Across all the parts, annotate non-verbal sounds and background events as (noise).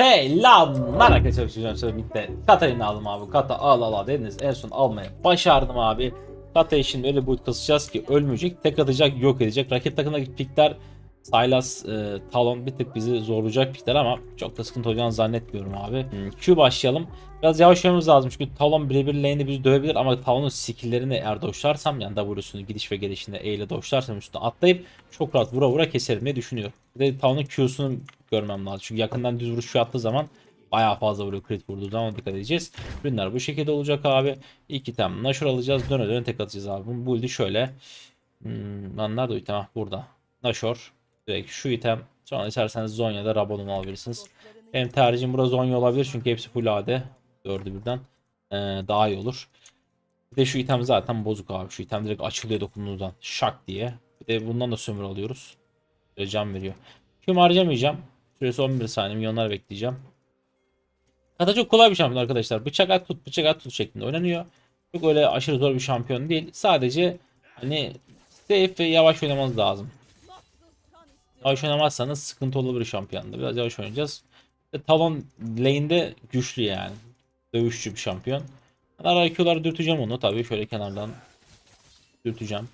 Selamlar arkadaşlar. Hocam şöyle birlikte Katay'ını aldım abi. Kata al al al dediniz. En son almaya başardım abi. Kata'yı şimdi öyle boyut kasacağız ki ölmeyecek. Tek atacak yok edecek. Rakip takımdaki pikler Sylas, e, Talon bir tık bizi zorlayacak pikler ama çok da sıkıntı olacağını zannetmiyorum abi. Hmm, Q başlayalım. Biraz yavaş oynamamız lazım çünkü Talon birebir lane'de bizi dövebilir ama Talon'un skill'lerini eğer doşlarsam yani W'sunu gidiş ve gelişinde E ile doşlarsam üstüne atlayıp çok rahat vura vura keserim diye düşünüyorum. Bir de Talon'un Q'sunu görmem lazım. Çünkü yakından düz vuruş attığı zaman bayağı fazla vuruyor crit vurduğu zaman dikkat edeceğiz. Ürünler bu şekilde olacak abi. İki tane Nashor alacağız. Döne döne tek atacağız abi. Bu build'i şöyle. Hmm, lan nerede o item? Ah, burada. Nashor. Direkt şu item. Sonra isterseniz Zonya'da Rabadon'u alabilirsiniz. Benim tercihim burada Zonya olabilir çünkü hepsi full AD. Dördü birden. Ee, daha iyi olur. Bir de şu item zaten bozuk abi. Şu item direkt açılıyor dokunduğunuzdan. Şak diye. Bir de bundan da sömür alıyoruz. Böyle can veriyor. Tüm harcamayacağım. Süresi 11 saniye. Milyonlar bekleyeceğim. Kata çok kolay bir şampiyon arkadaşlar. Bıçak at tut bıçak at tut şeklinde oynanıyor. Çok öyle aşırı zor bir şampiyon değil. Sadece hani safe ve yavaş oynamanız lazım. Yavaş oynamazsanız sıkıntı olabilir şampiyonda. Biraz yavaş oynayacağız. Ve Talon lane'de güçlü yani. Dövüşçü bir şampiyon. Ben ara IQ'ları dürteceğim onu tabii. Şöyle kenardan dürteceğim.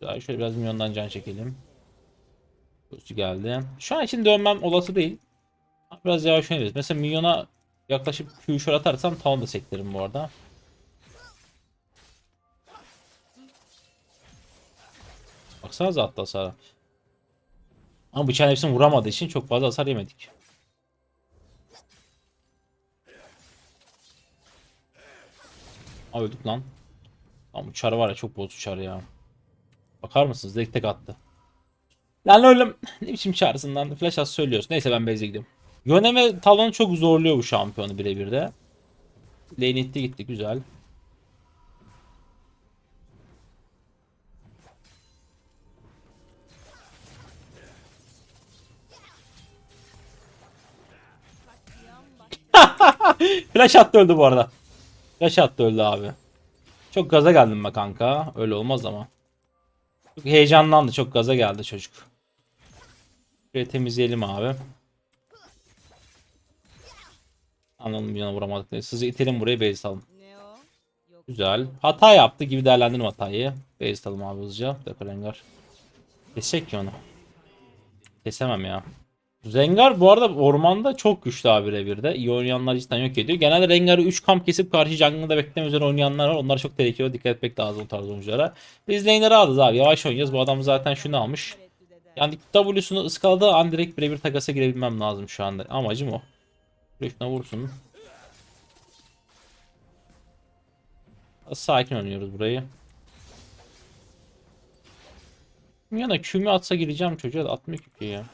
Güzel, Şöyle biraz milyondan can çekelim. Kutusu geldi. Şu an için dönmem olası değil. Biraz yavaş oynayacağız. Mesela milyona yaklaşıp Q atarsam Talon da seklerim bu arada. Baksanıza hatta hasara. Ama bıçağın hepsini vuramadığı için çok fazla hasar yemedik. Aa, öldük lan. Ama çar var ya çok bozuk çar ya. Bakar mısınız? Direkt tek attı. Lan oğlum (laughs) ne biçim çağırsın lan flash at söylüyorsun. Neyse ben base'e gidiyorum. Yone ve Talon çok zorluyor bu şampiyonu birebir de. Lane itti gitti güzel. (laughs) Flash attı öldü bu arada. Flash attı öldü abi. Çok gaza geldim be kanka. Öyle olmaz ama. Çok heyecanlandı. Çok gaza geldi çocuk. Şöyle temizleyelim abi. Anladım bir yana vuramadık. Sizi itelim buraya base? Yok. Güzel. Hata yaptı gibi değerlendirim hatayı. Base alalım abi hızlıca. Rengar. Kesecek ki onu. Kesemem ya. Rengar bu arada ormanda çok güçlü abi revirde. İyi oynayanlar cidden yok ediyor. Genelde Rengar'ı 3 kamp kesip karşı jungle'da bekleme üzere oynayanlar var. Onlar çok tehlikeli. Dikkat etmek lazım o tarz oyunculara. Biz lane'leri aldık abi. Yavaş oynayacağız. Bu adam zaten şunu almış. Yani W'sunu ıskaladığı an direkt birebir takasa girebilmem lazım şu anda. Amacım o. Şuna vursun. Sakin oynuyoruz burayı. Yana kümü atsa gireceğim çocuğa da atmıyor ki ya.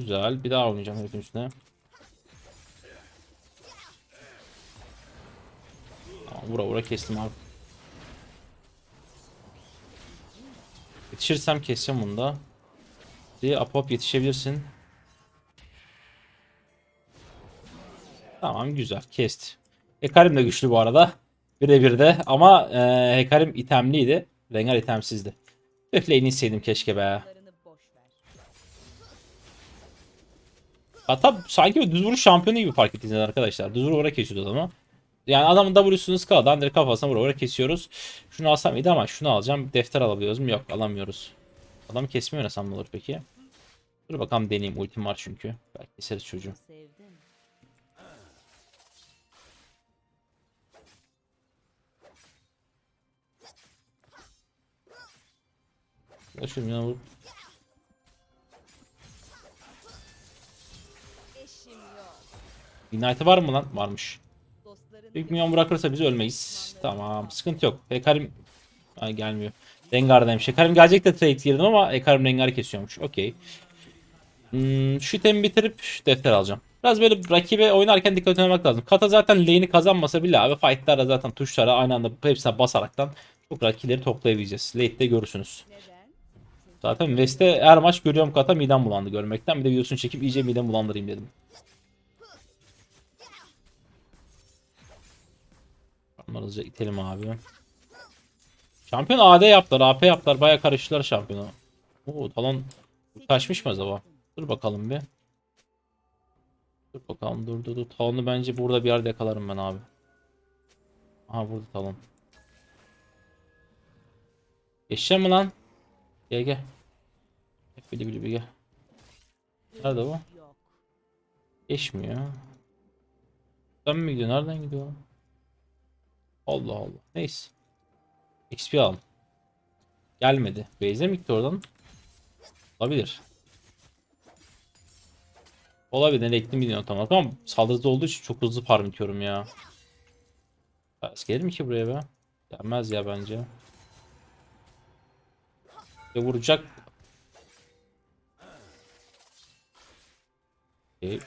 Güzel. Bir daha oynayacağım herifin üstüne. Tamam, vura vura kestim abi. Yetişirsem keseceğim bunu da. Diye apop yetişebilirsin. Tamam güzel kesti. Hekarim de güçlü bu arada. Birebir de ama e, Hekarim itemliydi. Rengar itemsizdi. Öfleyin sevdim keşke be. Hatta sanki bir düz vuruş şampiyonu gibi fark ettiniz arkadaşlar. Düz vura kesiyordu adamı. Yani adamın W'sunu skaladan direkt kafasına vura vura kesiyoruz. Şunu alsam iyiydi ama şunu alacağım. Defter alabiliyoruz mu? Yok alamıyoruz. Adamı kesmiyor oynasam ne olur peki? Dur bakalım deneyeyim. Ultim var çünkü. Belki keseriz çocuğu. Şunu yana Ignite var mı lan? Varmış. Büyük milyon bırakırsa biz ölmeyiz. Tamam. Sıkıntı yok. Hekarim Ay gelmiyor. Rengar'daymış. Hekarim gelecek de trade girdim ama Hekarim Rengar'ı kesiyormuş. Okey. Hmm, şu itemi bitirip şu defter alacağım. Biraz böyle rakibe oynarken dikkat etmek lazım. Kata zaten lane'i kazanmasa bile abi fight'larda zaten tuşlara aynı anda hepsine basaraktan çok rahat kill'leri toplayabileceğiz. Late'de görürsünüz. neden? Zaten West'te her maç görüyorum kata midem bulandı görmekten. Bir de videosunu çekip iyice midem bulandırayım dedim. Hızlıca itelim abi. Şampiyon AD yaptılar, AP yaptılar. Baya karıştılar şampiyonu. Oo talon kaçmış mı acaba? Dur bakalım bir. Dur bakalım dur dur dur. Talonu bence burada bir yerde yakalarım ben abi. Aha burada talon. Geçeceğim mi lan? Gel gel. Hep bili bili gel. Nerede bu? Geçmiyor. Sen mi gidiyor? Nereden gidiyor? Allah Allah. Neyse. XP al. Gelmedi. Base'e mi gitti oradan? Olabilir. Olabilir. Nereye gittim bilmiyorum tam olarak ama saldırıda olduğu için çok hızlı farm itiyorum ya. Ters gelir mi ki buraya be? Gelmez ya bence. Ya vuracak. Okay.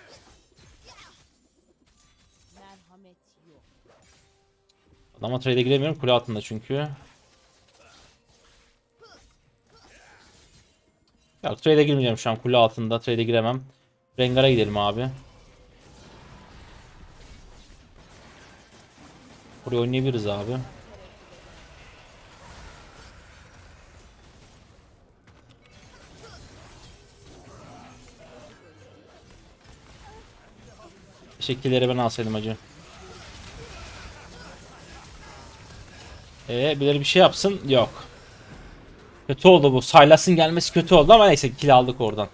Merhamet yok. Adama trade'e giremiyorum kule altında çünkü. Yok trade'e girmeyeceğim şu an kule altında trade'e giremem. Rengar'a gidelim abi. Buraya oynayabiliriz abi. Teşekkürleri ben alsaydım acı. Ee, birileri bir şey yapsın. Yok. Kötü oldu bu. Sylas'ın gelmesi kötü oldu ama neyse kill aldık oradan.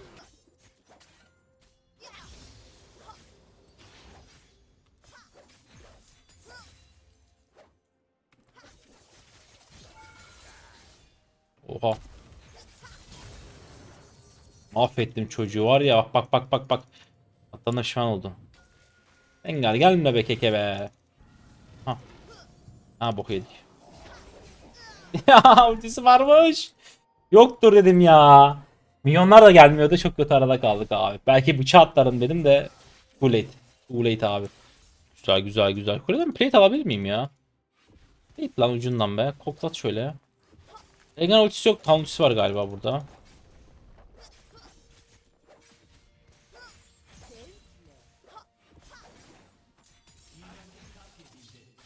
Oha. Mahvettim çocuğu var ya bak bak bak bak. Hatta şu an oldu. Engar gelme be keke be. Ha. Ha bok yedik. (laughs) ya ultisi varmış. Yoktur dedim ya. Milyonlar da gelmiyordu. Çok kötü arada kaldık abi. Belki bıçağı atlarım dedim de too late. Too late abi. Güzel güzel güzel. Kuleden plate alabilir miyim ya? Plate lan ucundan be. Koklat şöyle. Egan ultisi yok. Tam ultisi var galiba burada.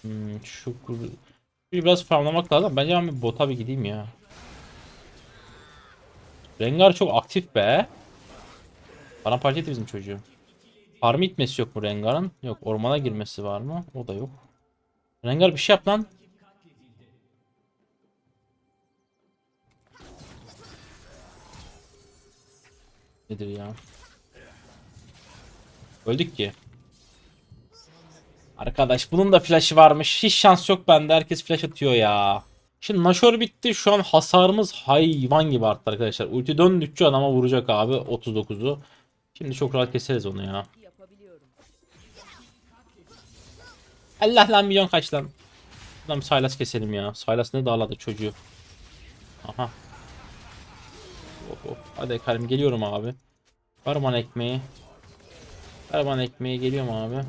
Hmm, şu kur... Bir biraz farmlamak lazım. Bence ben bir bota bir gideyim ya. Rengar çok aktif be. Bana parça etti bizim çocuğu. Farm itmesi yok mu Rengar'ın? Yok. Ormana girmesi var mı? O da yok. Rengar bir şey yap lan. Nedir ya? Öldük ki. Arkadaş bunun da flash'ı varmış. Hiç şans yok bende. Herkes flash atıyor ya. Şimdi Nashor bitti. Şu an hasarımız hayvan gibi arttı arkadaşlar. Ulti döndükçe adama vuracak abi 39'u. Şimdi çok rahat keseriz onu ya. Allah lan milyon kaç lan. Bir Sylas keselim ya. Sylas ne dağladı çocuğu. Aha. Oh, oh. Hadi kalbim geliyorum abi. Ver bana ekmeği. Ver bana ekmeği geliyorum abi.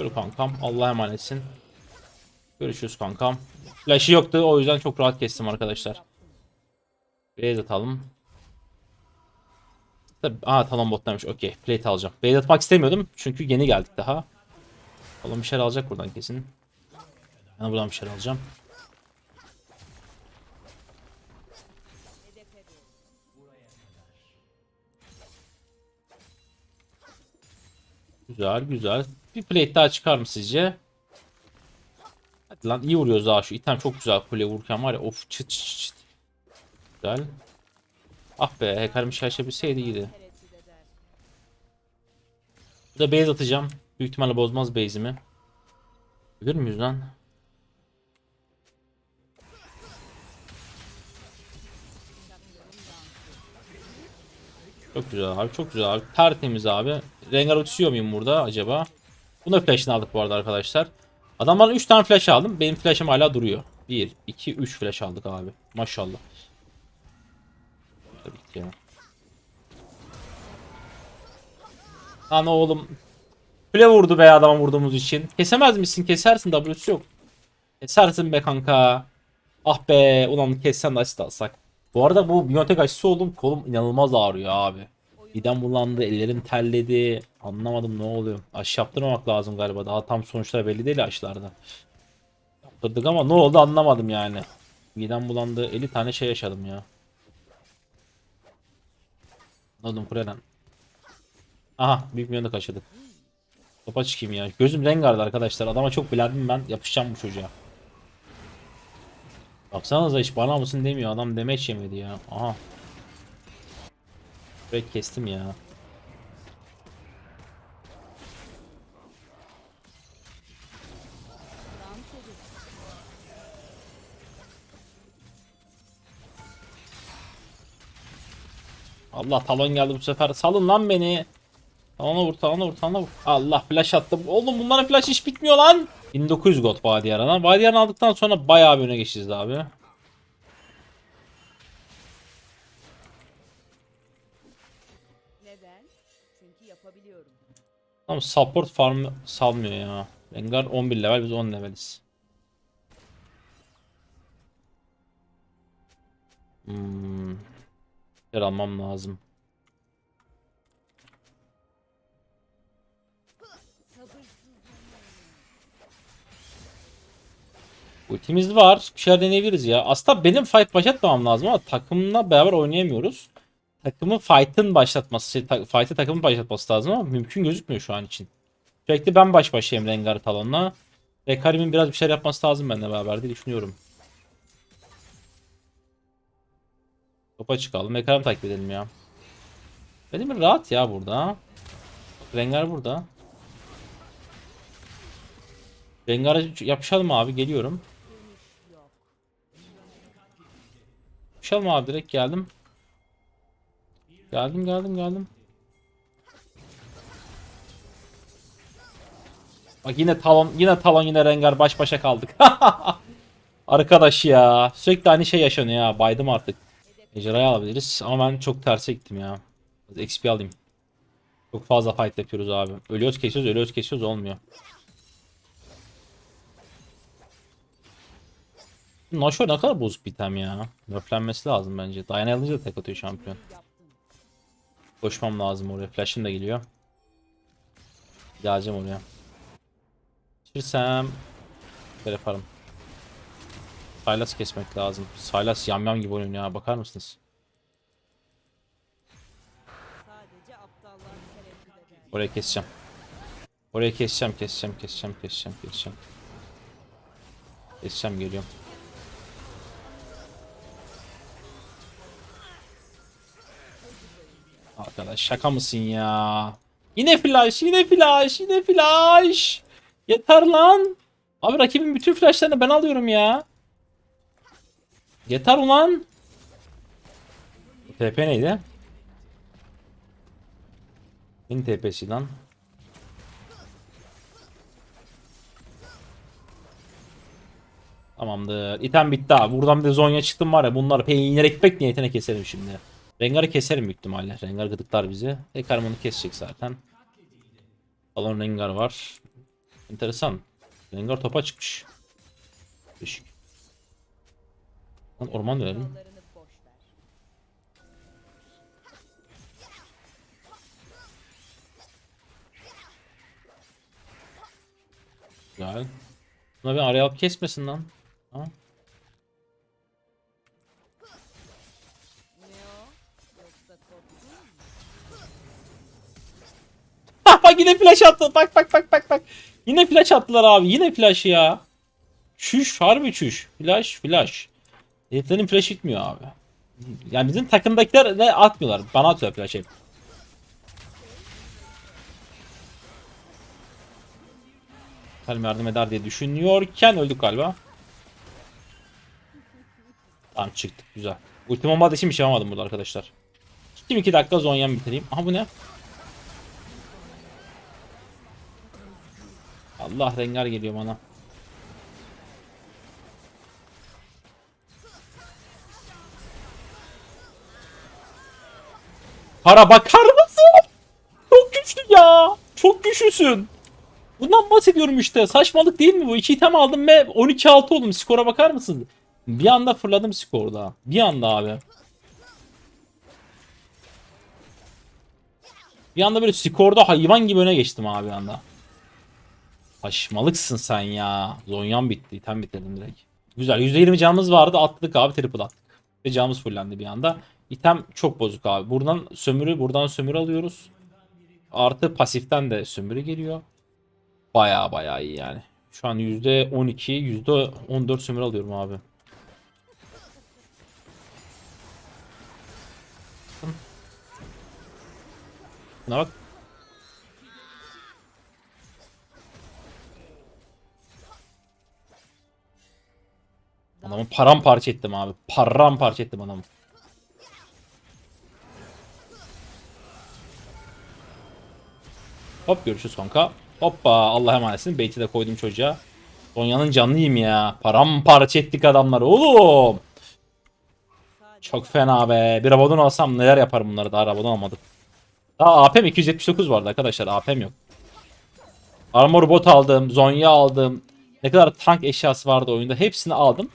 Yürü kankam. Allah'a emanetsin. Görüşürüz kankam. Flash'ı yoktu o yüzden çok rahat kestim arkadaşlar. Base atalım. Tabii, aa talon bottaymış. Okey. Plate alacağım. Base atmak istemiyordum çünkü yeni geldik daha. Talon bir şeyler alacak buradan kesin. Ben buradan bir şeyler alacağım. Güzel güzel. Bir plate daha çıkar mı sizce? Hadi lan iyi vuruyoruz daha şu. item çok güzel kule vururken var ya. Of çıt çıt çıt. Güzel. Ah be hekarim şey açabilseydi iyiydi. Tereddüt eder. Bu da base atacağım. Büyük ihtimalle bozmaz base'imi. Ölür müyüz lan? Çok güzel abi çok güzel abi. Tertemiz abi. Rengar uçuyor muyum burada acaba? Buna flash'ını aldık bu arada arkadaşlar. Adamların 3 tane flash aldım. Benim flash'ım hala duruyor. 1, 2, 3 flash aldık abi. Maşallah. Tabii ki ya. Lan oğlum. Kule vurdu be adama vurduğumuz için. Kesemez misin? Kesersin W'su yok. Kesersin be kanka. Ah be ulan kessen de asist alsak. Bu arada bu Biontech aşısı oldum. Kolum inanılmaz ağrıyor abi. Midem bulandı, ellerim terledi. Anlamadım ne oluyor. Aşı yaptırmamak lazım galiba. Daha tam sonuçlar belli değil aşılarda. Yaptırdık ama ne oldu anlamadım yani. Midem bulandı. 50 tane şey yaşadım ya. Anladım Kurelen. Aha büyük bir kaçırdık. Topa çıkayım ya. Gözüm rengardı arkadaşlar. Adama çok bilendim ben. Yapışacağım bu çocuğa. Baksanıza hiç bana mısın demiyor. Adam demeç yemedi ya. Aha. Direkt kestim ya. Allah talon geldi bu sefer. Salın lan beni. Talona vur, talona vur, talona vur. Allah flash attım. Oğlum bunların flash hiç bitmiyor lan. 1900 gold Badiyar'a. Badiyar'ı aldıktan sonra bayağı bir öne geçeceğiz abi. Ama support farm salmıyor ya. Rengar 11 level biz 10 leveliz. Hmm. Yer almam lazım. Ultimiz var. Bir şeyler deneyebiliriz ya. Aslında benim fight başlatmamam lazım ama takımla beraber oynayamıyoruz. Takımı fight'ın başlatması, şey, ta- fight'ı takımın başlatması lazım ama mümkün gözükmüyor şu an için. Sürekli ben baş başayım Rengar talonla. Ve Karim'in biraz bir şeyler yapması lazım benimle beraber diye düşünüyorum. Topa çıkalım. Ekarim takip edelim ya. Benim rahat ya burada. Rengar burada. Rengar'a yapışalım abi geliyorum. Yapışalım abi direkt geldim. Geldim geldim geldim. Bak yine talon yine talon yine rengar baş başa kaldık. (laughs) Arkadaş ya sürekli aynı şey yaşanıyor ya baydım artık. Ejderhayı alabiliriz ama ben çok terse gittim ya. XP alayım. Çok fazla fight yapıyoruz abi. Ölüyoruz kesiyoruz ölüyoruz kesiyoruz olmuyor. Nashor ne kadar bozuk bir item ya. Nerflenmesi lazım bence. Diana alınca da tek atıyor şampiyon. Koşmam lazım oraya. Flash'ım da geliyor. Geleceğim oraya. Geçirsem böyle yaparım. Sylas kesmek lazım. Sylas yamyam gibi oynuyor ya. Bakar mısınız? Oraya keseceğim. Oraya keseceğim, keseceğim, keseceğim, keseceğim, keseceğim. Keseceğim geliyorum. Arkadaş şaka mısın ya? Yine flash, yine flash, yine flash. Yeter lan. Abi rakibin bütün flashlarını ben alıyorum ya. Yeter ulan. TP neydi? Neyin TP'si lan? Tamamdır. İtem bitti abi. Buradan bir de Zonya çıktım var ya. Bunlar peynir ekmek niyetine keserim şimdi. Rengar'ı keserim büyük ihtimalle. Rengar gıdıklar bizi. Ekar bunu kesecek zaten. Alon Rengar var. Enteresan. Rengar topa çıkmış. Değişik. Lan orman dönelim. Güzel. Buna bir araya alıp kesmesin lan. Ha? Yine flash attı. Bak bak bak bak bak. Yine flash attılar abi. Yine flash ya. Çüş harbi çüş. Flash flash. Heriflerin flash bitmiyor abi. Yani bizim takımdakiler de atmıyorlar. Bana atıyor flash hep. Karim yardım eder diye düşünüyorken öldük galiba. Tamam çıktık güzel. Ultim olmadığı için bir şey yapamadım burada arkadaşlar. 22 dakika Zonya'mı bitireyim. Aha bu ne? Allah rengar geliyor bana. Para bakar mısın? Çok güçlü ya. Çok güçlüsün. Bundan bahsediyorum işte. Saçmalık değil mi bu? 2 item aldım ve 12-6 oldum. Skora bakar mısın? Bir anda fırladım skorda. Bir anda abi. Bir anda böyle skorda hayvan gibi öne geçtim abi anda. Saçmalıksın sen ya. Zonyan bitti. İtem bitirdim direkt. Güzel. %20 canımız vardı. Atladık abi. Triple attık. Ve canımız fullendi bir anda. İtem çok bozuk abi. Buradan sömürü, buradan sömürü alıyoruz. Artı pasiften de sömürü geliyor. Baya baya iyi yani. Şu an %12, %14 sömürü alıyorum abi. Buna bak. Adamı paramparça ettim abi. Paramparça ettim adamı. Hop görüşürüz kanka. Hoppa Allah emanetsin. Beyti de koydum çocuğa. Sonya'nın canlıyım ya. Paramparça ettik adamları oğlum. Çok fena be. Bir Rabadon alsam neler yaparım bunları. Daha Rabadon almadım. Daha AP'm 279 vardı arkadaşlar. AP'm yok. Armor bot aldım. Zonya aldım. Ne kadar tank eşyası vardı oyunda. Hepsini aldım.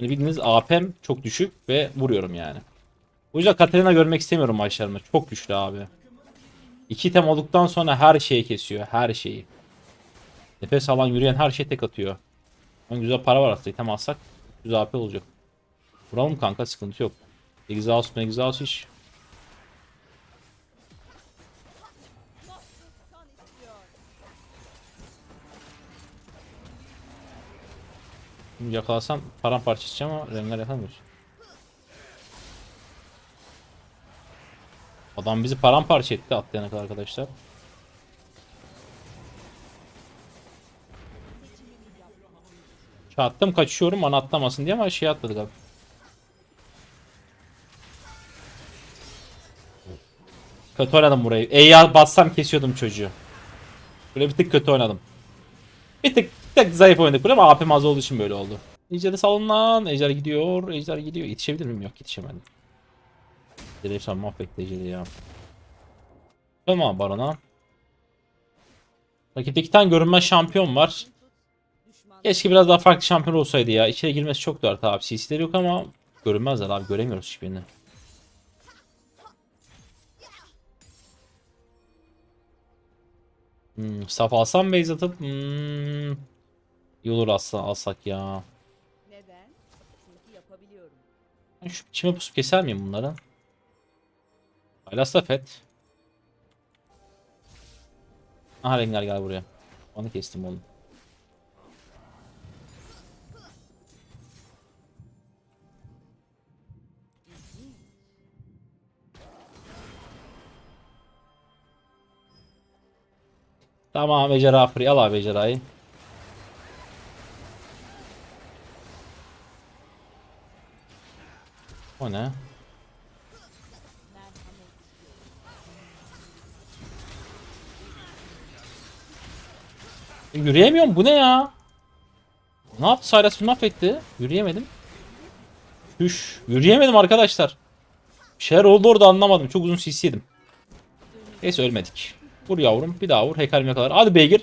Hani bildiğiniz AP'm çok düşük ve vuruyorum yani. O yüzden Katarina görmek istemiyorum maçlarımda. Çok güçlü abi. İki item olduktan sonra her şeyi kesiyor. Her şeyi. Nefes alan yürüyen her şey tek atıyor. Ama güzel para var aslında. İtem alsak güzel AP olacak. Vuralım kanka sıkıntı yok. Exhaust exhaust iş. Yakalasam paramparça edeceğim ama Rengar yakamıyoruz. Adam bizi paramparça etti atlayana kadar arkadaşlar. Çattım kaçıyorum ana atlamasın diye ama şey atladık abi. Kötü oynadım burayı. E'ye bassam kesiyordum çocuğu. Böyle bir tık kötü oynadım. Bir tık, tık zayıf oynadık burada ama AP'm az olduğu için böyle oldu. Ejder'i salın lan. Ejder gidiyor. Ejder gidiyor. Yetişebilir miyim? Yok yetişemedim. Direkt sen mahvetti Ejder'i ya. Tamam Baron'a. Rakipte iki tane görünmez şampiyon var. Keşke biraz daha farklı şampiyon olsaydı ya. İçeri girmesi çok dert abi. CC'leri yok ama görünmezler abi. Göremiyoruz hiçbirini. Hmm, saf alsam base atıp hmm, iyi olur aslında alsak ya. neden? Çünkü yapabiliyorum. Ben şu içime pusup keser miyim bunları? Aylas da fet. Aha Rengar gel buraya. Onu kestim oğlum. Tamam ejderha free. Al abi ejderhayı. O ne? Merhamet. Yürüyemiyorum bu ne ya? Ne yaptı Sylas bunu affetti. Yürüyemedim. Üş. Yürüyemedim arkadaşlar. Bir şeyler oldu orada anlamadım. Çok uzun CC yedim. Neyse ölmedik. Vur yavrum. Bir daha vur. Hekalim yakalar. Hadi beygir.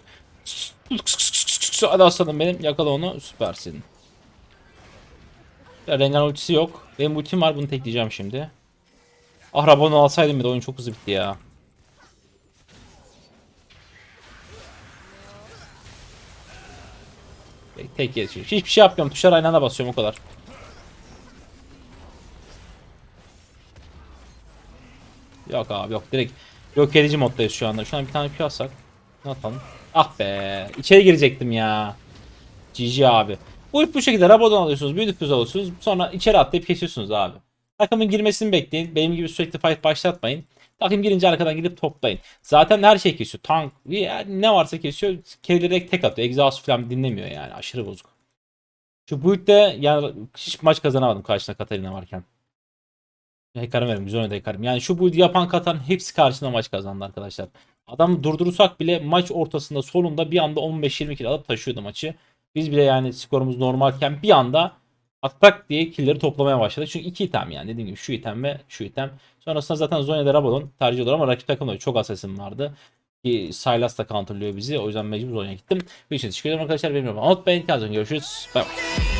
Hadi aslanım benim. Yakala onu. Süpersin. Rengar ultisi yok. Benim ultim var. Bunu tekleyeceğim şimdi. Ah Rabon'u alsaydım bir oyun çok hızlı bitti ya. Tek, geçiyor. Hiçbir şey yapmıyorum. Tuşlar aynı anda basıyorum o kadar. Yok abi yok. Direkt yok edici moddayız şu anda. Şu an bir tane atsak. Ne yapalım? Ah be. İçeri girecektim ya. GG abi. Bu bu şekilde Rabadon alıyorsunuz. Büyü difüz alıyorsunuz. Sonra içeri atlayıp kesiyorsunuz abi. Takımın girmesini bekleyin. Benim gibi sürekli fight başlatmayın. Takım girince arkadan gidip toplayın. Zaten her şey kesiyor. Tank ne varsa kesiyor. Kedi tek atıyor. Exhaust falan dinlemiyor yani. Aşırı bozuk. Şu build'de yani hiç maç kazanamadım karşısında Katarina varken. Hekarım verim. Güzel oynadı Hekarım. Yani şu build yapan Katan hepsi karşısında maç kazandı arkadaşlar. Adam durdurursak bile maç ortasında sonunda bir anda 15-20 kill alıp taşıyordu maçı. Biz bile yani skorumuz normalken bir anda atak diye killleri toplamaya başladı. Çünkü iki item yani dediğim gibi şu item ve şu item. Sonrasında zaten Zonya'da Rabadon tercih ediyorlar ama rakip takımda çok asesim vardı. Ki Sylas da counterlıyor bizi. O yüzden mecbur Zonya'ya gittim. Bir için teşekkür ederim arkadaşlar. Benim unutmayın. Kendinize görüşürüz. Bye. bye.